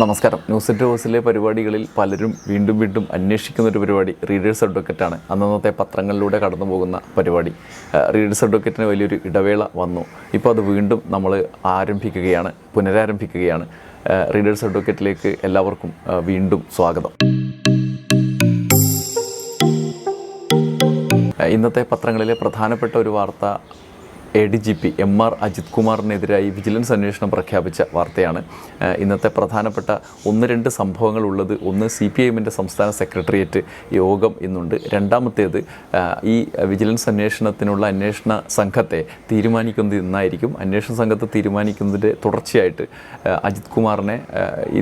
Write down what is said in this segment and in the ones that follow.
നമസ്കാരം. News at ഹൗസിലെ പരിപാടികളിൽ പലരും വീണ്ടും വീണ്ടും അന്വേഷിക്കുന്ന ഒരു പരിപാടി റീഡേഴ്സ് അഡ്വക്കറ്റാണ് അന്നന്നത്തെ പത്രങ്ങളിലൂടെ കടന്നു പോകുന്ന പരിപാടി. റീഡേഴ്സ് അഡ്വക്കറ്റിന് വലിയൊരു ഇടവേള വന്നു. ഇപ്പോൾ അത് വീണ്ടും നമ്മൾ ആരംഭിക്കുകയാണ് പുനരാരംഭിക്കുകയാണ്. റീഡേഴ്സ് അഡ്വക്കറ്റിലേക്ക് എല്ലാവർക്കും വീണ്ടും സ്വാഗതം. ഇന്നത്തെ പത്രങ്ങളിലെ പ്രധാനപ്പെട്ട ഒരു വാർത്ത A D G P M R Ajith കുമാറിനെതിരായി vigilance അന്വേഷണം പ്രഖ്യാപിച്ച വാർത്തയാണ്. ഇന്നത്തെ പ്രധാനപ്പെട്ട ഒന്ന് രണ്ട് സംഭവങ്ങൾ ഉള്ളത് ഒന്ന് സി പി എമ്മിന്റെ സംസ്ഥാന സെക്രട്ടേറിയറ്റ് യോഗം ഇന്നുണ്ട്. രണ്ടാമത്തേത് ഈ വിജിലൻസ് അന്വേഷണത്തിനുള്ള അന്വേഷണ സംഘത്തെ തീരുമാനിക്കുന്നത് ഇന്നായിരിക്കും. അന്വേഷണ സംഘത്തെ തീരുമാനിക്കുന്നതിന്റെ തുടർച്ചയായിട്ട് അജിത് കുമാറിനെ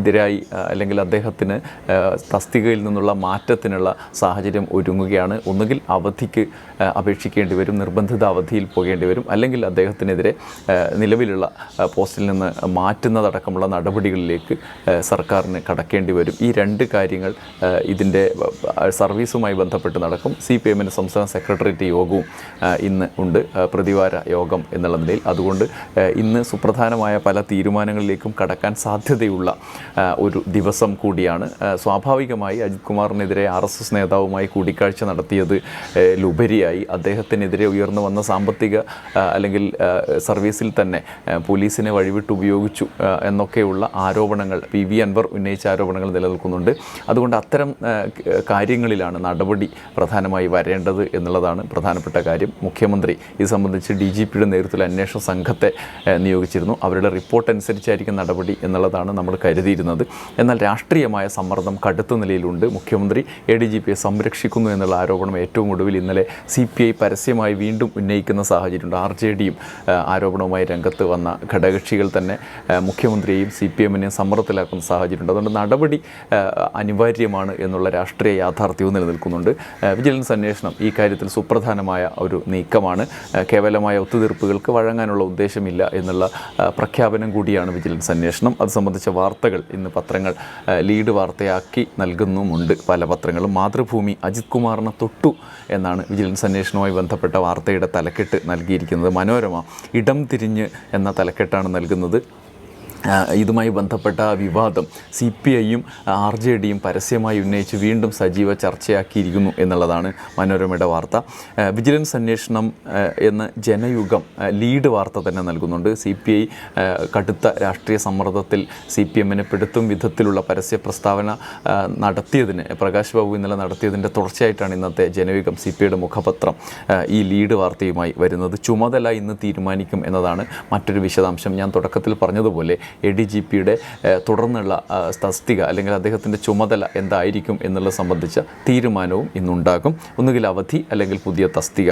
എതിരായി അല്ലെങ്കിൽ അദ്ദേഹത്തിന് തസ്തികയിൽ നിന്നുള്ള മാറ്റത്തിനുള്ള സാഹചര്യം ഒരുങ്ങുകയാണ്. ഒന്നുകിൽ അവധിക്ക് അപേക്ഷിക്കേണ്ടി വരും നിർബന്ധിത അവധിയിൽ പോകേണ്ടി വരും. അല്ലെങ്കിൽ അദ്ദേഹത്തിനെതിരെ നിലവിലുള്ള പോസ്റ്റിൽ നിന്ന് മാറ്റുന്നതടക്കമുള്ള നടപടികളിലേക്ക് സർക്കാരിന് കടക്കേണ്ടി വരും. ഈ രണ്ട് കാര്യങ്ങൾ ഇതിന്റെ സർവീസുമായി ബന്ധപ്പെട്ട് നടക്കും. സി പി എമ്മിന്റെ സംസ്ഥാന സെക്രട്ടേറിയറ്റ് യോഗവും ഇന്ന് ഉണ്ട്. പ്രതിവാര യോഗം എന്നുള്ള നിലയിൽ. അതുകൊണ്ട് ഇന്ന് സുപ്രധാനമായ പല തീരുമാനങ്ങളിലേക്കും കടക്കാൻ സാധ്യതയുള്ള ഒരു ദിവസം കൂടിയാണ്. സ്വാഭാവികമായി അജിത് കുമാറിനെതിരെ ആർ എസ് എസ് നേതാവുമായി കൂടിക്കാഴ്ച നടത്തിയത് ഏ, ലുപരിയായി. അദ്ദേഹത്തിനെതിരെ ഉയർന്നു വന്ന സാമ്പത്തിക അല്ലെങ്കിൽ സർവീസിൽ തന്നെ പോലീസിനെ വഴിവിട്ട് ഉപയോഗിച്ചു എന്നൊക്കെയുള്ള ആരോപണങ്ങൾ പി വി അൻവർ ഉന്നയിച്ച ആരോപണങ്ങൾ നിലനിൽക്കുന്നുണ്ട്. അതുകൊണ്ട് അത്തരം കാര്യങ്ങളിലാണ് നടപടി പ്രധാനമായി വരേണ്ടത് എന്നുള്ളതാണ് പ്രധാനപ്പെട്ട കാര്യം. മുഖ്യമന്ത്രി ഇത് സംബന്ധിച്ച് ഡി ജി പിയുടെ നേതൃത്വത്തിൽ അന്വേഷണ സംഘത്തെ നിയോഗിച്ചിരുന്നു. അവരുടെ റിപ്പോർട്ട് അനുസരിച്ചായിരിക്കും നടപടി എന്നുള്ളതാണ് നമ്മൾ കരുതിയിരുന്നത്. എന്നാൽ രാഷ്ട്രീയമായ സമ്മർദ്ദം കടുത്ത നിലയിലുണ്ട്. മുഖ്യമന്ത്രി എ ഡി ജി പിയെ സംരക്ഷിക്കുന്നു എന്നുള്ള ആരോപണം ഏറ്റവും ഒടുവിൽ ഇന്നലെ സി പി ഐ പരസ്യമായി വീണ്ടും ഉന്നയിക്കുന്ന സാഹചര്യമുണ്ട്. ആർ ജെ ഡിയും ആരോപണവുമായി രംഗത്ത് വന്ന ഘടകകക്ഷികൾ തന്നെ മുഖ്യമന്ത്രിയെയും സി പി എമ്മിനെയും സമ്മർദ്ദത്തിലാക്കുന്ന സാഹചര്യമുണ്ട്. അതുകൊണ്ട് നടപടി അനിവാര്യമാണ് എന്നുള്ള രാഷ്ട്രീയ യാഥാർത്ഥ്യവും നിലനിൽക്കുന്നുണ്ട്. വിജിലൻസ് അന്വേഷണം ഈ കാര്യത്തിൽ സുപ്രധാനമായ ഒരു നീക്കമാണ്. കേവലമായ ഒത്തുതീർപ്പുകൾക്ക് വഴങ്ങാനുള്ള ഉദ്ദേശമില്ല എന്നുള്ള പ്രഖ്യാപനം കൂടിയാണ് വിജിലൻസ് അന്വേഷണം. അത് സംബന്ധിച്ച വാർത്തകൾ ഇന്ന് പത്രങ്ങൾ ലീഡ് വാർത്തയാക്കി നൽകുന്നുമുണ്ട്. പല പത്രങ്ങളും മാതൃഭൂമി അജിത് കുമാറിനെ തൊട്ടു എന്നാണ് വിജിലൻസ് അന്വേഷണവുമായി ബന്ധപ്പെട്ട വാർത്തയുടെ തലക്കെട്ട് നൽകിയിരിക്കുന്നത്. മനോരമ ഇടം തിരിഞ്ഞ് എന്ന തലക്കെട്ടാണ് നൽകുന്നത്. ഇതുമായി ബന്ധപ്പെട്ട വിവാദം സി പി ഐയും ആർ ജെ ഡിയും പരസ്യമായി ഉന്നയിച്ച് വീണ്ടും സജീവ ചർച്ചയാക്കിയിരിക്കുന്നു എന്നുള്ളതാണ് മനോരമയുടെ വാർത്ത. വിജിലൻസ് അന്വേഷണം എന്ന ജനയുഗം ലീഡ് വാർത്ത തന്നെ നൽകുന്നുണ്ട്. സി പി ഐ കടുത്ത രാഷ്ട്രീയ സമ്മർദ്ദത്തിൽ സി പി എമ്മിനെ പെടുത്തും വിധത്തിലുള്ള പരസ്യ പ്രസ്താവന നടത്തിയതിന് പ്രകാശ് ബാബു ഇന്നലെ നടത്തിയതിന്റെ തുടർച്ചയായിട്ടാണ് ഇന്നത്തെ ജനയുഗം സി പി ഐയുടെ മുഖപത്രം ഈ ലീഡ് വാർത്തയുമായി വരുന്നത്. ചുമതല ഇന്ന് തീരുമാനിക്കും എന്നതാണ് മറ്റൊരു വിശദാംശം. ഞാൻ തുടക്കത്തിൽ പറഞ്ഞതുപോലെ എ ഡി ജി പിയുടെ തുടർന്നുള്ള തസ്തിക അല്ലെങ്കിൽ അദ്ദേഹത്തിന്റെ ചുമതല എന്തായിരിക്കും എന്നുള്ളത് സംബന്ധിച്ച തീരുമാനവും ഇന്നുണ്ടാകും. ഒന്നുകിൽ അവധി അല്ലെങ്കിൽ പുതിയ തസ്തിക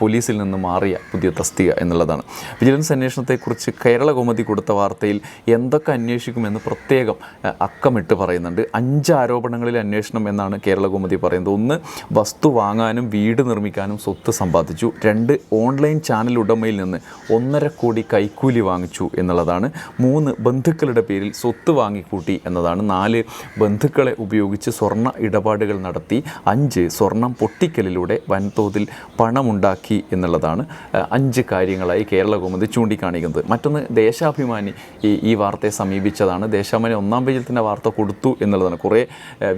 പോലീസിൽ നിന്ന് മാറിയ പുതിയ തസ്തിക എന്നുള്ളതാണ്. വിജിലൻസ് അന്വേഷണത്തെക്കുറിച്ച് കേരള കോമതി കൊടുത്ത വാർത്തയിൽ എന്തൊക്കെ അന്വേഷിക്കുമെന്ന് പ്രത്യേകം അക്കമിട്ട് പറയുന്നുണ്ട്. അഞ്ച് ആരോപണങ്ങളിൽ അന്വേഷണം എന്നാണ് കേരള കോമതി പറയുന്നത്. ഒന്ന് വസ്തു വാങ്ങാനും വീട് നിർമ്മിക്കാനും സ്വത്ത് സമ്പാദിച്ചു. രണ്ട് ഓൺലൈൻ ചാനൽ ഉടമയിൽ നിന്ന് ഒന്നര കോടി കൈക്കൂലി വാങ്ങിച്ചു എന്നുള്ളതാണ്. മൂന്ന് ബന്ധുക്കളുടെ പേരിൽ സ്വത്ത് വാങ്ങിക്കൂട്ടി എന്നതാണ്. നാല് ബന്ധുക്കളെ ഉപയോഗിച്ച് സ്വർണ ഇടപാടുകൾ നടത്തി. അഞ്ച് സ്വർണം പൊട്ടിക്കലിലൂടെ വൻതോതിൽ പണമുണ്ടാക്കി എന്നുള്ളതാണ് അഞ്ച് കാര്യങ്ങളായി കേരള കോമതി ചൂണ്ടിക്കാണിക്കുന്നത്. മറ്റൊന്ന് ദേശാഭിമാനി. ഈ ഈ വാർത്തയെ സമീപിച്ചതാണ്. ദേശാഭിമാനി ഒന്നാം പേജിൽ തന്നെ വാർത്ത കൊടുത്തു എന്നുള്ളതാണ്. കുറേ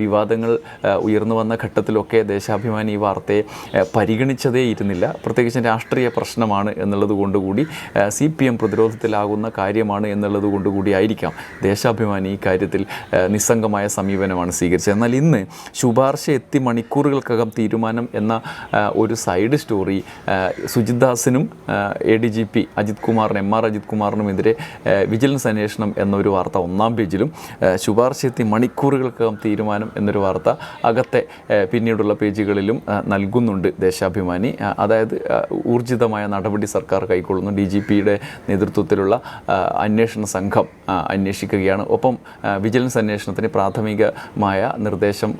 വിവാദങ്ങൾ ഉയർന്നു വന്ന ഘട്ടത്തിലൊക്കെ ദേശാഭിമാനി ഈ വാർത്തയെ പരിഗണിച്ചതേ ഇരുന്നില്ല. പ്രത്യേകിച്ച് രാഷ്ട്രീയ പ്രശ്നമാണ് എന്നുള്ളത് കൊണ്ടുകൂടി സി പി എം പ്രതിരോധത്തിലാകുന്ന കാര്യമാണ് എന്നുള്ളത് കൊണ്ടുകൂടി ആയിരിക്കാം. ദേശാഭിമാനി ഈ കാര്യത്തിൽ നിസ്സംഗമായ സമീപനമാണ് സ്വീകരിച്ചത്. എന്നാൽ ഇന്ന് ശുപാർശ എത്തി മണിക്കൂറുകൾക്കകം തീരുമാനം എന്ന ഒരു side story Sujith ദാസിനും A D G P Ajith കുമാറിനും M R Ajith കുമാറിനുമെതിരെ വിജിലൻസ് അന്വേഷണം എന്നൊരു വാർത്ത ഒന്നാം പേജിലും ശുപാർശ എത്തി മണിക്കൂറുകൾക്കകം തീരുമാനം എന്നൊരു വാർത്ത അകത്തെ പിന്നീടുള്ള പേജുകളിലും നൽകുന്നുണ്ട് ദേശാഭിമാനി. അതായത് ഊർജിതമായ നടപടി സർക്കാർ കൈക്കൊള്ളുന്നു. ഡി ജി പിയുടെ നേതൃത്വത്തിലുള്ള അന്വേഷണ സംഘം ആ, അന്വേഷിക്കുകയാണ്. ഒപ്പം വിജിലൻസ് അന്വേഷണത്തിന് പ്രാഥമികമായ നിർദ്ദേശം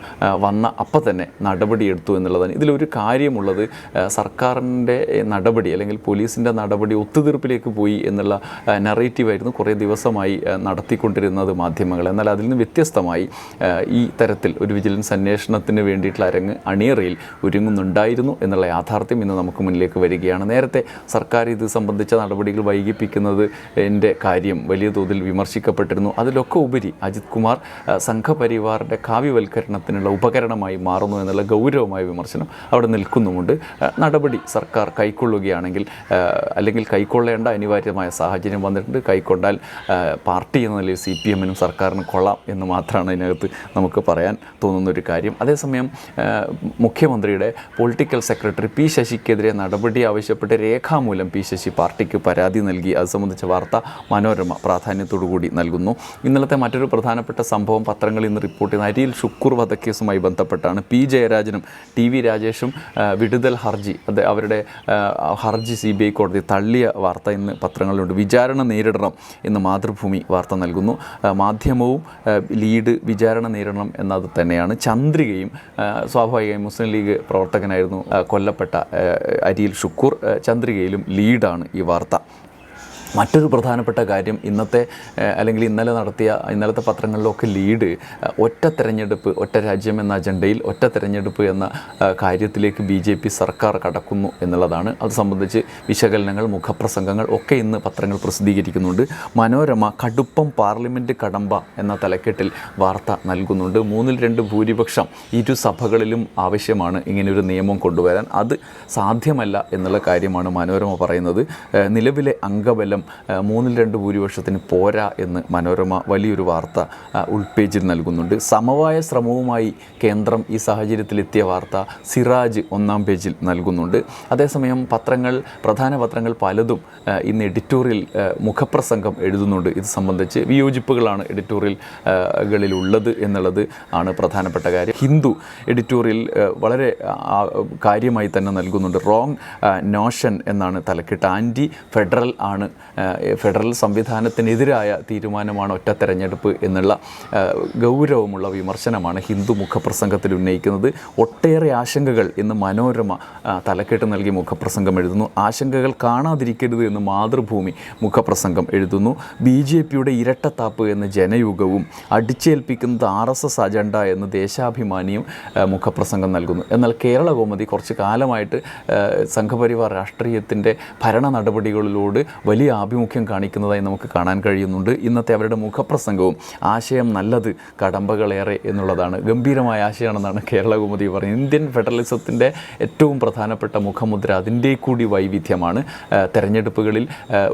വന്ന അപ്പം തന്നെ നടപടിയെടുത്തു എന്നുള്ളതാണ്. ഇതിലൊരു കാര്യമുള്ളത് സർക്കാരിന്റെ നടപടി അല്ലെങ്കിൽ പോലീസിന്റെ നടപടി ഒത്തുതീർപ്പിലേക്ക് പോയി എന്നുള്ള നറേറ്റീവായിരുന്നു കുറേ ദിവസമായി നടത്തിക്കൊണ്ടിരുന്നത് മാധ്യമങ്ങൾ. എന്നാൽ അതിൽ നിന്ന് വ്യത്യസ്തമായി ഈ തരത്തിൽ ഒരു വിജിലൻസ് അന്വേഷണത്തിന് വേണ്ടിയിട്ടുള്ള അരങ്ങ് അണിയറയിൽ ഒരുങ്ങുന്നുണ്ടായിരുന്നു എന്നുള്ള യാഥാർത്ഥ്യം ഇന്ന് നമുക്ക് മുന്നിലേക്ക് വരികയാണ്. നേരത്തെ സർക്കാർ ഇത് സംബന്ധിച്ച നടപടികൾ വൈകിപ്പിക്കുന്നത് എന്റെ കാര്യം വലിയ തോതിൽ തോതിൽ വിമർശിക്കപ്പെട്ടിരുന്നു. അതിലൊക്കെ ഉപരി അജിത് കുമാർ സംഘപരിവാറിന്റെ കാവ്യവൽക്കരണത്തിനുള്ള ഉപകരണമായി മാറുന്നു എന്നുള്ള ഗൗരവമായ വിമർശനം അവിടെ നിൽക്കുന്നുമുണ്ട്. നടപടി സർക്കാർ കൈക്കൊള്ളുകയാണെങ്കിൽ അല്ലെങ്കിൽ കൈക്കൊള്ളേണ്ട അനിവാര്യമായ സാഹചര്യം വന്നിട്ടുണ്ട്. കൈക്കൊണ്ടാൽ പാർട്ടി എന്ന നിലയിൽ സി പി എമ്മിനും സർക്കാരിനും കൊള്ളാം എന്ന് മാത്രമാണ് അതിനകത്ത് നമുക്ക് പറയാൻ തോന്നുന്ന ഒരു കാര്യം. അതേസമയം മുഖ്യമന്ത്രിയുടെ പൊളിറ്റിക്കൽ സെക്രട്ടറി പി ശശിക്കെതിരെ നടപടി ആവശ്യപ്പെട്ട് രേഖാമൂലം പി ശശി പാർട്ടിക്ക് പരാതി നൽകി. അത് സംബന്ധിച്ച വാർത്ത മനോരമ പ്രാധാന്യത്തോടു കൂടി നൽകുന്നു. ഇന്നലത്തെ മറ്റൊരു പ്രധാനപ്പെട്ട സംഭവം പത്രങ്ങളിൽ ഇന്ന് റിപ്പോർട്ട് ചെയ്യുന്ന അരിയിൽ ഷുക്കൂർ വധക്കേസുമായി ബന്ധപ്പെട്ടാണ്. പി. ജയരാജനും ടി. വി. രാജേഷും വിടുതൽ ഹർജി അത് അവരുടെ ഹർജി സി ബി ഐ കോടതി തള്ളിയ വാർത്ത ഇന്ന് പത്രങ്ങളിലുണ്ട്. വിചാരണ നേരിടണം എന്ന് മാതൃഭൂമി വാർത്ത നൽകുന്നു. മാധ്യമവും ലീഡ് വിചാരണ നേരിടണം എന്നത് തന്നെയാണ്. ചന്ദ്രികയും സ്വാഭാവികമായും മുസ്ലിം ലീഗ് പ്രവർത്തകനായിരുന്നു കൊല്ലപ്പെട്ട അരിയിൽ ഷുക്കൂർ ചന്ദ്രികയിലും ലീഡാണ് ഈ വാർത്ത. മറ്റൊരു പ്രധാനപ്പെട്ട കാര്യം ഇന്നത്തെ അല്ലെങ്കിൽ ഇന്നലെ നടത്തിയ ഇന്നലത്തെ പത്രങ്ങളിലൊക്കെ ലീഡ് ഒറ്റ തെരഞ്ഞെടുപ്പ് ഒറ്റ രാജ്യം എന്ന അജണ്ടയിൽ ഒറ്റ തെരഞ്ഞെടുപ്പ് എന്ന കാര്യത്തിലേക്ക് ബി ജെ പി സർക്കാർ കടക്കുന്നു എന്നുള്ളതാണ്. അത് സംബന്ധിച്ച് വിശകലനങ്ങൾ മുഖപ്രസംഗങ്ങൾ ഒക്കെ ഇന്ന് പത്രങ്ങൾ പ്രസിദ്ധീകരിക്കുന്നുണ്ട്. മനോരമ കടുപ്പം പാർലമെന്റ് കടമ്പ എന്ന തലക്കെട്ടിൽ വാർത്ത നൽകുന്നുണ്ട്. മൂന്നിൽ രണ്ട് ഭൂരിപക്ഷം ഇരു സഭകളിലും ആവശ്യമാണ് ഇങ്ങനെയൊരു നിയമം കൊണ്ടുവരാൻ. അത് സാധ്യമല്ല എന്നുള്ള കാര്യമാണ് മനോരമ പറയുന്നത്. നിലവിലെ അംഗബലം ഏഹ്, മൂന്നിൽ രണ്ട് ഭൂരിപക്ഷത്തിന് പോരാ എന്ന് മനോരമ വലിയൊരു വാർത്ത ഉൾപേജിൽ നൽകുന്നുണ്ട്. സമവായ ശ്രമവുമായി കേന്ദ്രം ഈ സാഹചര്യത്തിലെത്തിയ വാർത്ത സിറാജ് ഒന്നാം പേജിൽ നൽകുന്നുണ്ട്. അതേസമയം പത്രങ്ങൾ പ്രധാന പത്രങ്ങൾ പലതും ഇന്ന് എഡിറ്റോറിയൽ മുഖപ്രസംഗം എഴുതുന്നുണ്ട്. ഇത് സംബന്ധിച്ച് വിയോജിപ്പുകളാണ് എഡിറ്റോറിയൽ ഉള്ളത് എന്നുള്ളത് ആണ് പ്രധാനപ്പെട്ട കാര്യം. ഹിന്ദു എഡിറ്റോറിയൽ വളരെ കാര്യമായി തന്നെ നൽകുന്നുണ്ട്. റോങ് നോഷൻ എന്നാണ് തലക്കെട്ട്. ആന്റി ഫെഡറൽ ആണ് ഫെഡറൽ സംവിധാനത്തിനെതിരായ തീരുമാനമാണ് ഒറ്റ തെരഞ്ഞെടുപ്പ് എന്നുള്ള ഗൗരവമുള്ള വിമർശനമാണ് ഹിന്ദു മുഖപ്രസംഗത്തിൽ ഉന്നയിക്കുന്നത്. ഒട്ടേറെ ആശങ്കകൾ എന്ന് മനോരമ തലക്കെട്ട് നൽകി മുഖപ്രസംഗം എഴുതുന്നു. ആശങ്കകൾ കാണാതിരിക്കരുത് എന്ന് മാതൃഭൂമി മുഖപ്രസംഗം എഴുതുന്നു. ബി ജെ പിയുടെ ഇരട്ടത്താപ്പ് എന്ന ജനയുഗവും അടിച്ചേൽപ്പിക്കുന്നത് ആർ എസ് എസ് അജണ്ട എന്ന് ദേശാഭിമാനിയും മുഖപ്രസംഗം നൽകുന്നു. എന്നാൽ കേരള കോമതി കുറച്ച് കാലമായിട്ട് സംഘപരിവാർ രാഷ്ട്രീയത്തിന്റെ ഭരണ നടപടികളിലോട് വലിയ ആഭിമുഖ്യം കാണിക്കുന്നതായി നമുക്ക് കാണാൻ കഴിയുന്നുണ്ട്. ഇന്നത്തെ അവരുടെ മുഖപ്രസംഗവും ആശയം നല്ലത് കടമ്പകളേറെ എന്നുള്ളതാണ്. ഗംഭീരമായ ആശയമാണെന്നാണ് കേരളകുമതി പറയുന്നത്. ഇന്ത്യൻ ഫെഡറലിസത്തിന്റെ ഏറ്റവും പ്രധാനപ്പെട്ട മുഖമുദ്ര അതിന്റെ കൂടി വൈവിധ്യമാണ്. തെരഞ്ഞെടുപ്പുകളിൽ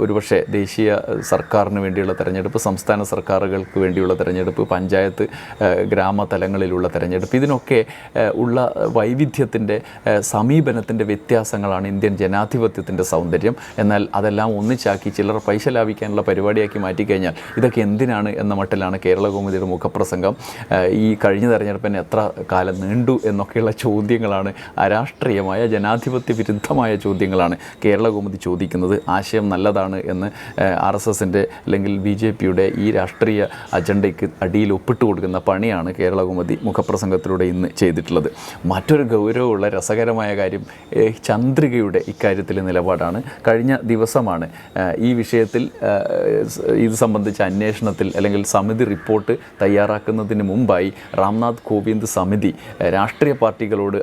ഒരുപക്ഷെ ദേശീയ സർക്കാരിന് വേണ്ടിയുള്ള തെരഞ്ഞെടുപ്പ് സംസ്ഥാന സർക്കാരുകൾക്ക് വേണ്ടിയുള്ള തെരഞ്ഞെടുപ്പ് പഞ്ചായത്ത് ഗ്രാമതലങ്ങളിലുള്ള തെരഞ്ഞെടുപ്പ് ഇതിനൊക്കെ ഉള്ള വൈവിധ്യത്തിന്റെ സമീപനത്തിന്റെ വ്യത്യാസങ്ങളാണ് ഇന്ത്യൻ ജനാധിപത്യത്തിന്റെ സൗന്ദര്യം. എന്നാൽ അതെല്ലാം ഒന്നിച്ചാക്കി ചിലർ പൈസ ലാഭിക്കാനുള്ള പരിപാടിയാക്കി മാറ്റിക്കഴിഞ്ഞാൽ ഇതൊക്കെ എന്തിനാണ് എന്ന മട്ടിലാണ് കേരള കൗമുദിയുടെ മുഖപ്രസംഗം. ഈ കഴിഞ്ഞ തെരഞ്ഞെടുപ്പിന് എത്ര കാലം നീണ്ടു എന്നൊക്കെയുള്ള ചോദ്യങ്ങളാണ് അരാഷ്ട്രീയമായ ജനാധിപത്യ വിരുദ്ധമായ ചോദ്യങ്ങളാണ് കേരള കൗമുദി ചോദിക്കുന്നത്. ആശയം നല്ലതാണ് എന്ന് ആർ എസ് എസിന്റെ അല്ലെങ്കിൽ ബി ജെ പിയുടെ ഈ രാഷ്ട്രീയ അജണ്ടയ്ക്ക് അടിയിൽ ഒപ്പിട്ട് കൊടുക്കുന്ന പണിയാണ് കേരള കൗമുദി മുഖപ്രസംഗത്തിലൂടെ ഇന്ന് ചെയ്തിട്ടുള്ളത്. മറ്റൊരു ഗൗരവമുള്ള രസകരമായ കാര്യം ചന്ദ്രികയുടെ ഇക്കാര്യത്തിലെ നിലപാടാണ്. കഴിഞ്ഞ ദിവസമാണ് ഈ വിഷയത്തിൽ ഇത് സംബന്ധിച്ച അന്വേഷണത്തിൽ അല്ലെങ്കിൽ സമിതി റിപ്പോർട്ട് തയ്യാറാക്കുന്നതിന് മുമ്പായി രാംനാഥ് കോവിന്ദ് സമിതി രാഷ്ട്രീയ പാർട്ടികളോട്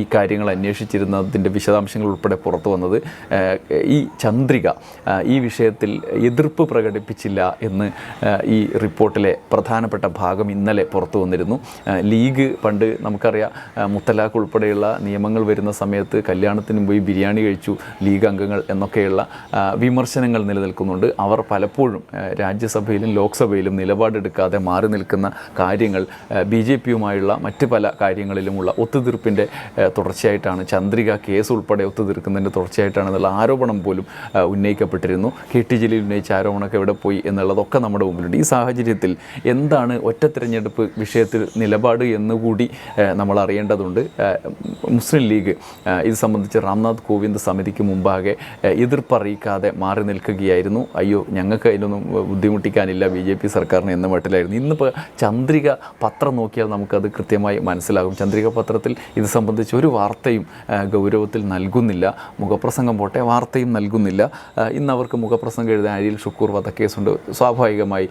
ഈ കാര്യങ്ങൾ അന്വേഷിച്ചിരുന്നതിന്റെ വിശദാംശങ്ങൾ ഉൾപ്പെടെ പുറത്തു വന്നത് ഈ ചന്ദ്രിക ഈ വിഷയത്തിൽ എതിർപ്പ് പ്രകടിപ്പിച്ചില്ല എന്ന് ഈ റിപ്പോർട്ടിലെ പ്രധാനപ്പെട്ട ഭാഗം ഇന്നലെ പുറത്തു വന്നിരുന്നു. ലീഗ് പണ്ട് നമുക്കറിയാം മുത്തലാഖ് ഉൾപ്പെടെയുള്ള നിയമങ്ങൾ വരുന്ന സമയത്ത് കല്യാണത്തിന് പോയി ബിരിയാണി കഴിച്ചു ലീഗ് അംഗങ്ങൾ എന്നൊക്കെയുള്ള വിമർശനങ്ങൾ നിലനിൽക്കുന്നുണ്ട്. അവർ പലപ്പോഴും രാജ്യസഭയിലും ലോക്സഭയിലും നിലപാടെടുക്കാതെ മാറി നിൽക്കുന്ന കാര്യങ്ങൾ ബി ജെ പിയുമായുള്ള മറ്റ് പല കാര്യങ്ങളിലുമുള്ള ഒത്തുതീർപ്പിന്റെ തുടർച്ചയായിട്ടാണ് ചന്ദ്രിക കേസ് ഉൾപ്പെടെ ഒത്തുതീർക്കുന്നതിന്റെ തുടർച്ചയായിട്ടാണ് എന്നുള്ള ആരോപണം പോലും ഉന്നയിക്കപ്പെട്ടിരുന്നു. കെ ടി ജലീൽ ഉന്നയിച്ച ആരോപണമൊക്കെ എവിടെ പോയി എന്നുള്ളതൊക്കെ നമ്മുടെ മുമ്പിലുണ്ട്. ഈ സാഹചര്യത്തിൽ എന്താണ് ഒറ്റ തിരഞ്ഞെടുപ്പ് വിഷയത്തിൽ നിലപാട് എന്നുകൂടി നമ്മൾ അറിയേണ്ടതുണ്ട്. മുസ്ലിം ലീഗ് ഇത് സംബന്ധിച്ച് രാംനാഥ് കോവിന്ദ് സമിതിക്ക് മുമ്പാകെ എതിർപ്പറിയിക്കാതെ മാറി അറിയിക്കാതെ മാറി അയ്യോ ഞങ്ങൾക്ക് അതിലൊന്നും ബുദ്ധിമുട്ടിക്കാനില്ല. ബി ജെ പി സർക്കാരിന് എന്ന മട്ടിലായിരുന്നു. ഇന്നിപ്പോൾ ചന്ദ്രിക പത്രം നോക്കിയാൽ നമുക്കത് കൃത്യമായി മനസ്സിലാകും. ചന്ദ്രിക പത്രത്തിൽ ഇത് സംബന്ധിച്ച് ഒരു വാർത്തയും ഗൗരവത്തിൽ നൽകുന്നില്ല. മുഖപ്രസംഗം പോട്ടെ വാർത്തയും നൽകുന്നില്ല. ഇന്ന് അവർക്ക് മുഖപ്രസംഗം എഴുതാൻ അരിയിൽ ഷുക്കൂർ വധക്കേസുണ്ട്. സ്വാഭാവികമായി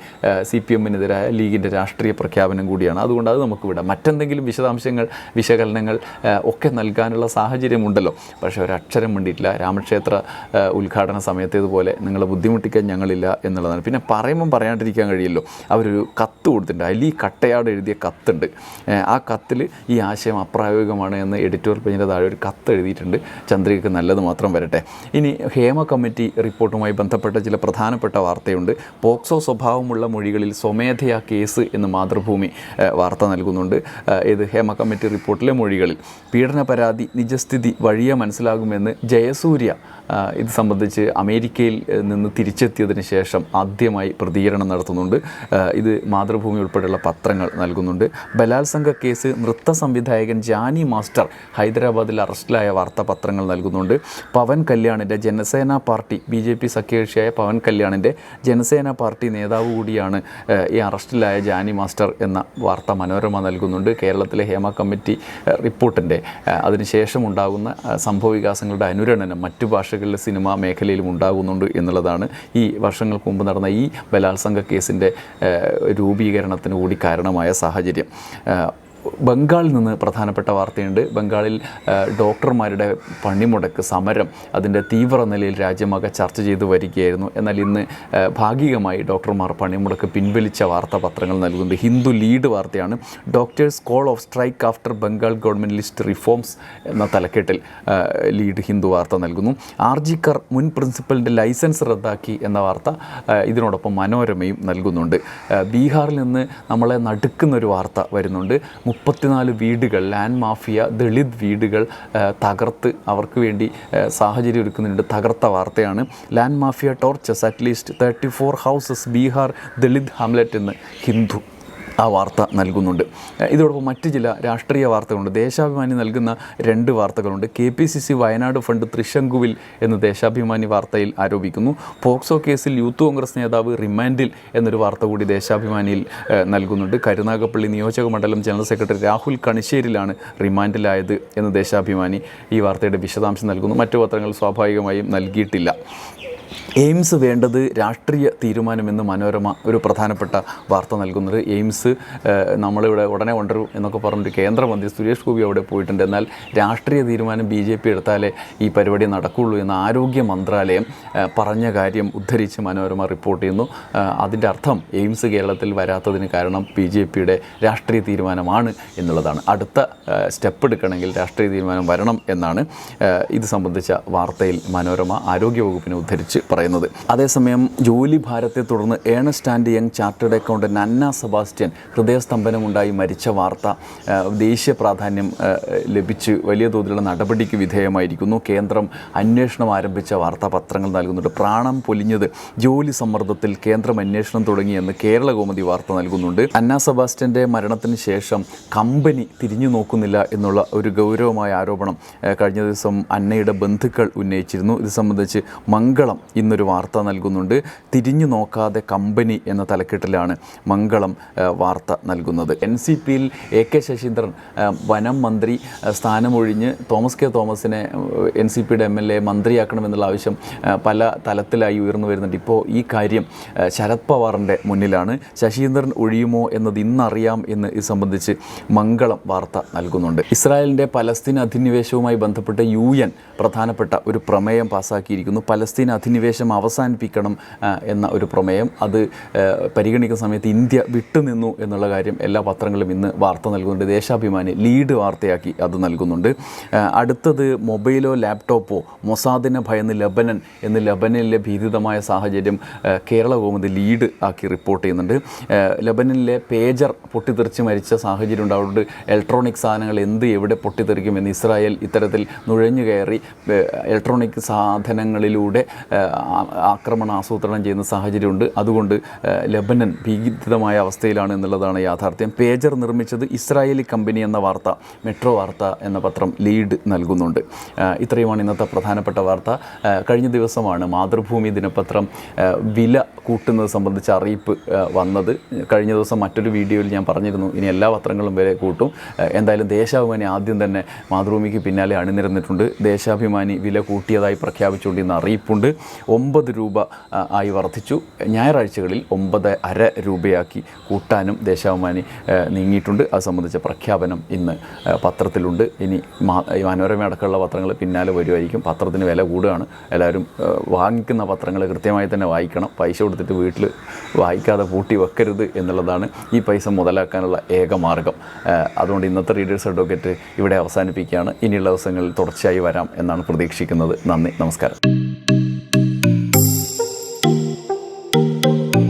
സി പി എമ്മിനെതിരായ ലീഗിന്റെ രാഷ്ട്രീയ പ്രഖ്യാപനം കൂടിയാണ്. അതുകൊണ്ട് അത് നമുക്ക് വിടാം. മറ്റെന്തെങ്കിലും വിശദാംശങ്ങൾ വിശകലനങ്ങൾ ഒക്കെ നൽകാനുള്ള സാഹചര്യമുണ്ടല്ലോ. പക്ഷേ ഒരക്ഷരം വേണ്ടിയിട്ടില്ല രാമക്ഷേത്ര ഉദ്ഘാടന സമയത്തേതുപോലെ നിങ്ങളെ ബുദ്ധിമുട്ടിക്കാൻ ഞങ്ങളില്ല എന്നുള്ളതാണ്. പിന്നെ പറയുമ്പം പറയാണ്ടിരിക്കാൻ കഴിയില്ലോ അവരൊരു കത്ത് കൊടുത്തിട്ടുണ്ട്. അതിൽ ഈ കട്ടയാട് എഴുതിയ കത്തുണ്ട്. ആ കത്തിൽ ഈ ആശയം അപ്രായോഗികമാണ് എന്ന് എഡിറ്റോറിയൽ പേജിന്റെ താഴെ ഒരു കത്ത് എഴുതിയിട്ടുണ്ട്. ചന്ദ്രികക്ക് നല്ലത് മാത്രം വരട്ടെ. ഇനി ഹേമ കമ്മിറ്റി റിപ്പോർട്ടുമായി ബന്ധപ്പെട്ട ചില പ്രധാനപ്പെട്ട വാർത്തയുണ്ട്. പോക്സോ സ്വഭാവമുള്ള മൊഴികളിൽ സ്വമേധയാ കേസ് എന്ന് മാതൃഭൂമി വാർത്ത നൽകുന്നുണ്ട്. ഇത് ഹേമ കമ്മിറ്റി റിപ്പോർട്ടിലെ മൊഴികളിൽ. പീഡന പരാതി നിജസ്ഥിതി വഴിയെ മനസ്സിലാകുമെന്ന് ജയസൂര്യ ഇത് സംബന്ധിച്ച് അമേരിക്കയിൽ നിന്ന് തിരിച്ചെത്തിയതിന് ശേഷം ആദ്യമായി പ്രതികരണം നടത്തുന്നുണ്ട്. ഇത് മാതൃഭൂമി ഉൾപ്പെടെയുള്ള പത്രങ്ങൾ നൽകുന്നുണ്ട്. ബലാത്സംഗ കേസ് നൃത്ത സംവിധായകൻ ജാനി മാസ്റ്റർ ഹൈദരാബാദിൽ അറസ്റ്റിലായ വാർത്താ പത്രങ്ങൾ നൽകുന്നുണ്ട്. Pawan കല്യാണിന്റെ Janasena party B J P സഖ്യകക്ഷിയായ Pawan കല്യാണിന്റെ ജനസേന പാർട്ടി നേതാവ് കൂടിയാണ് ഈ അറസ്റ്റിലായ ജാനി മാസ്റ്റർ എന്ന വാർത്ത മനോരമ നൽകുന്നുണ്ട്. കേരളത്തിലെ ഹേമ കമ്മിറ്റി റിപ്പോർട്ടിന്റെ അതിനുശേഷം ഉണ്ടാകുന്ന സംഭവ വികാസങ്ങളുടെ അനുരണനം മറ്റു ഭാഷകളിലെ സിനിമാ മേഖലയിലും ഉണ്ടാകുന്നുണ്ട് എന്നുള്ളതാണ് ഈ വർഷങ്ങൾക്ക് മുമ്പ് നടന്ന ഈ ബലാത്സംഗ കേസിന്റെ രൂപീകരണത്തിന് കൂടി കാരണമായ സാഹചര്യം. ബംഗാളിൽ നിന്ന് പ്രധാനപ്പെട്ട വാർത്തയുണ്ട്. ബംഗാളിൽ ഡോക്ടർമാരുടെ പണിമുടക്ക് സമരം അതിന്റെ തീവ്ര നിലയിൽ രാജ്യമാകെ ചർച്ച ചെയ്തു വരികയായിരുന്നു. എന്നാൽ ഇന്ന് ഭാഗികമായി ഡോക്ടർമാർ പണിമുടക്ക് പിൻവലിച്ച വാർത്താ പത്രങ്ങൾ നൽകുന്നുണ്ട്. ഹിന്ദു ലീഡ് വാർത്തയാണ്. Doctors call off strike after Bengal government list reforms എന്ന തലക്കെട്ടിൽ ലീഡ് ഹിന്ദു വാർത്ത നൽകുന്നു. ആർ ജി കർ മുൻ പ്രിൻസിപ്പലിന്റെ ലൈസൻസ് റദ്ദാക്കി എന്ന വാർത്ത ഇതിനോടൊപ്പം മനോരമയും നൽകുന്നുണ്ട്. ബീഹാറിൽ നിന്ന് നമ്മളെ നടുക്കുന്നൊരു വാർത്ത വരുന്നുണ്ട്. മുപ്പത്തിനാല് വീടുകൾ ലാൻഡ് മാഫിയ ദളിത് വീടുകൾ തകർത്ത് അവർക്ക് വേണ്ടി സാഹചര്യം ഒരുക്കുന്നുണ്ട്. തകർത്ത വാർത്തയാണ്. Land mafia torches at least thirty four houses Bihar Dalit hamlet എന്ന് ഹിന്ദു. ആ വാർത്ത നൽകുന്നുണ്ട്. ഇതോടൊപ്പം മറ്റ് ചില രാഷ്ട്രീയ വാർത്തകളുണ്ട്. ദേശാഭിമാനി നൽകുന്ന രണ്ട് വാർത്തകളുണ്ട്. K P C C Wayanad fund തൃശങ്കുവിൽ എന്ന് ദേശാഭിമാനി വാർത്തയിൽ ആരോപിക്കുന്നു. പോക്സോ കേസിൽ യൂത്ത് കോൺഗ്രസ് നേതാവ് റിമാൻഡിൽ എന്നൊരു വാർത്ത കൂടി ദേശാഭിമാനിയിൽ നൽകുന്നുണ്ട്. കരുനാഗപ്പള്ളി നിയോജക മണ്ഡലം ജനറൽ സെക്രട്ടറി രാഹുൽ കണിശ്ശേരിലാണ് റിമാൻഡിലായത് എന്ന് ദേശാഭിമാനി ഈ വാർത്തയുടെ വിശദാംശം നൽകുന്നു. മറ്റു പത്രങ്ങൾ സ്വാഭാവികമായും നൽകിയിട്ടില്ല. എയിംസ് വേണ്ടത് രാഷ്ട്രീയ തീരുമാനമെന്ന് മനോരമ ഒരു പ്രധാനപ്പെട്ട വാർത്ത നൽകുന്നത്. എയിംസ് നമ്മളിവിടെ ഉടനെ കൊണ്ടുവരും എന്നൊക്കെ പറഞ്ഞൊരു കേന്ദ്രമന്ത്രി സുരേഷ് ഗോപി അവിടെ പോയിട്ടുണ്ട്. എന്നാൽ രാഷ്ട്രീയ തീരുമാനം ബി ജെ പി എടുത്താലേ ഈ പരിപാടി നടക്കുകയുള്ളൂ എന്ന് ആരോഗ്യ മന്ത്രാലയം പറഞ്ഞ കാര്യം ഉദ്ധരിച്ച് മനോരമ റിപ്പോർട്ട് ചെയ്യുന്നു. അതിന്റെ അർത്ഥം എയിംസ് കേരളത്തിൽ വരാത്തതിന് കാരണം ബി ജെ പിയുടെ രാഷ്ട്രീയ തീരുമാനമാണ് എന്നുള്ളതാണ്. അടുത്ത സ്റ്റെപ്പ് എടുക്കണമെങ്കിൽ രാഷ്ട്രീയ തീരുമാനം വരണം എന്നാണ് ഇത് സംബന്ധിച്ച വാർത്തയിൽ മനോരമ ആരോഗ്യവകുപ്പിനെ ഉദ്ധരിച്ച് പറയുന്നത്. അതേസമയം ജോലി ഭാരത്തെ തുടർന്ന് Ernst and Young chartered accountant Anna Sebastian ഹൃദയസ്തംഭനമുണ്ടായി മരിച്ച വാർത്ത ദേശീയ പ്രാധാന്യം ലഭിച്ച് വലിയ തോതിലുള്ള നടപടിക്ക് വിധേയമായിരിക്കുന്നു. കേന്ദ്രം അന്വേഷണം ആരംഭിച്ച വാർത്താപത്രങ്ങൾ നൽകുന്നുണ്ട്. പ്രാണം പൊലിഞ്ഞത് ജോലി സമ്മർദ്ദത്തിൽ കേന്ദ്രം അന്വേഷണം തുടങ്ങിയെന്ന് കേരള കൗമുദി വാർത്ത നൽകുന്നുണ്ട്. അന്ന സെബാസ്റ്റ്യന്റെ മരണത്തിന് ശേഷം കമ്പനി തിരിഞ്ഞു നോക്കുന്നില്ല എന്നുള്ള ഒരു ഗൗരവമായ ആരോപണം കഴിഞ്ഞ ദിവസം അന്നയുടെ ബന്ധുക്കൾ ഉന്നയിച്ചിരുന്നു. ഇത് സംബന്ധിച്ച് മംഗളം ഇന്നൊരു വാർത്ത നൽകുന്നുണ്ട്. തിരിഞ്ഞു നോക്കാതെ കമ്പനി എന്ന തലക്കെട്ടിലാണ് മംഗളം വാർത്ത നൽകുന്നത്. എൻ സി പിയിൽ എ കെ ശശീന്ദ്രൻ വനം മന്ത്രി സ്ഥാനമൊഴിഞ്ഞ് തോമസ് കെ തോമസിനെ എൻ സി പിയുടെ എം എൽ എ മന്ത്രിയാക്കണമെന്നുള്ള ആവശ്യം പല തലത്തിലായി ഉയർന്നു വരുന്നുണ്ട്. ഇപ്പോൾ ഈ കാര്യം ശരത് പവാറിന്റെ മുന്നിലാണ്. ശശീന്ദ്രൻ ഒഴിയുമോ എന്നത് ഇന്നറിയാം എന്ന് ഇത് സംബന്ധിച്ച് മംഗളം വാർത്ത നൽകുന്നുണ്ട്. ഇസ്രായേലിന്റെ പലസ്തീൻ അധിനിവേശവുമായി ബന്ധപ്പെട്ട് യു എൻ പ്രധാനപ്പെട്ട ഒരു പ്രമേയം പാസ്സാക്കിയിരിക്കുന്നു പലസ്തീൻ അധിനിവേശം അവസാനിപ്പിക്കണം ആ, എന്ന ഒരു പ്രമേയം അത് പരിഗണിക്കുന്ന സമയത്ത് ഇന്ത്യ വിട്ടുനിന്നു എന്നുള്ള കാര്യം എല്ലാ പത്രങ്ങളും ഇന്ന് വാർത്ത നൽകുന്നുണ്ട്. ദേശാഭിമാനി ലീഡ് വാർത്തയാക്കി അത് നൽകുന്നുണ്ട്. അടുത്തത് മൊബൈലോ ലാപ്ടോപ്പോ മൊസാദിനെ ഭയന്ന് ലബനൻ എന്ന് ലബനനിലെ ഭീതിതമായ സാഹചര്യം കേരള കൗമുദി ലീഡ് ആക്കി റിപ്പോർട്ട് ചെയ്യുന്നുണ്ട്. ലബനനിലെ പേജർ പൊട്ടിത്തെറിച്ച് മരിച്ച സാഹചര്യം ഉണ്ടാവുന്നുണ്ട്. ഇലക്ട്രോണിക് സാധനങ്ങൾ എന്ത് എവിടെ പൊട്ടിത്തെറിക്കും എന്ന് ഇസ്രായേൽ ഇത്തരത്തിൽ നുഴഞ്ഞു കയറി ഇലക്ട്രോണിക് സാധനങ്ങളിലൂടെ ആക്രമണം ആസൂത്രണം ചെയ്യുന്ന സാഹചര്യമുണ്ട്. അതുകൊണ്ട് ലെബനൻ ഭീതിതമായ അവസ്ഥയിലാണ് എന്നുള്ളതാണ് യാഥാർത്ഥ്യം. പേജർ നിർമ്മിച്ചത് ഇസ്രായേലി കമ്പനി എന്ന വാർത്ത മെട്രോ വാർത്ത എന്ന പത്രം ലീഡ് നൽകുന്നുണ്ട്. ഇത്രയുമാണ് ഇന്നത്തെ പ്രധാനപ്പെട്ട വാർത്ത. കഴിഞ്ഞ ദിവസമാണ് മാതൃഭൂമി ദിനപത്രം വില കൂട്ടുന്നത് സംബന്ധിച്ച അറിയിപ്പ് വന്നത്. കഴിഞ്ഞ ദിവസം മറ്റൊരു വീഡിയോയിൽ ഞാൻ പറഞ്ഞിരുന്നു ഇനി എല്ലാ പത്രങ്ങളും വരെ കൂട്ടും. എന്തായാലും ദേശാഭിമാനി ആദ്യം തന്നെ മാതൃഭൂമിക്ക് പിന്നാലെ അണിനിരന്നിട്ടുണ്ട്. ദേശാഭിമാനി വില കൂട്ടിയതായി പ്രഖ്യാപിച്ചുകൊണ്ട് ഇന്ന് അറിയിപ്പുണ്ട്. ഒമ്പത് രൂപ ആയി വർദ്ധിച്ചു. ഞായറാഴ്ചകളിൽ ഒമ്പത് അര രൂപയാക്കി കൂട്ടാനും ദേശാഭിമാനി നീങ്ങിയിട്ടുണ്ട്. അത് സംബന്ധിച്ച പ്രഖ്യാപനം ഇന്ന് പത്രത്തിലുണ്ട്. ഇനി മനോരമ അടക്കമുള്ള പത്രങ്ങൾ പിന്നാലെ വരുമായിരിക്കും. പത്രത്തിന് വില കൂടുകയാണ്. എല്ലാവരും വാങ്ങിക്കുന്ന പത്രങ്ങൾ കൃത്യമായി തന്നെ വായിക്കണം. പൈസ കൊടുത്തിട്ട് വീട്ടിൽ വായിക്കാതെ പൂട്ടി വെക്കരുത് എന്നുള്ളതാണ് ഈ പൈസ മുതലാക്കാനുള്ള ഏക മാർഗം. അതുകൊണ്ട് ഇന്നത്തെ റീഡേഴ്സ് അഡ്വക്കേറ്റ് ഇവിടെ അവസാനിപ്പിക്കുകയാണ്. ഇനിയുള്ള ദിവസങ്ങളിൽ തുടർച്ചയായി വരാം എന്നാണ് പ്രതീക്ഷിക്കുന്നത്. നന്ദി. നമസ്കാരം.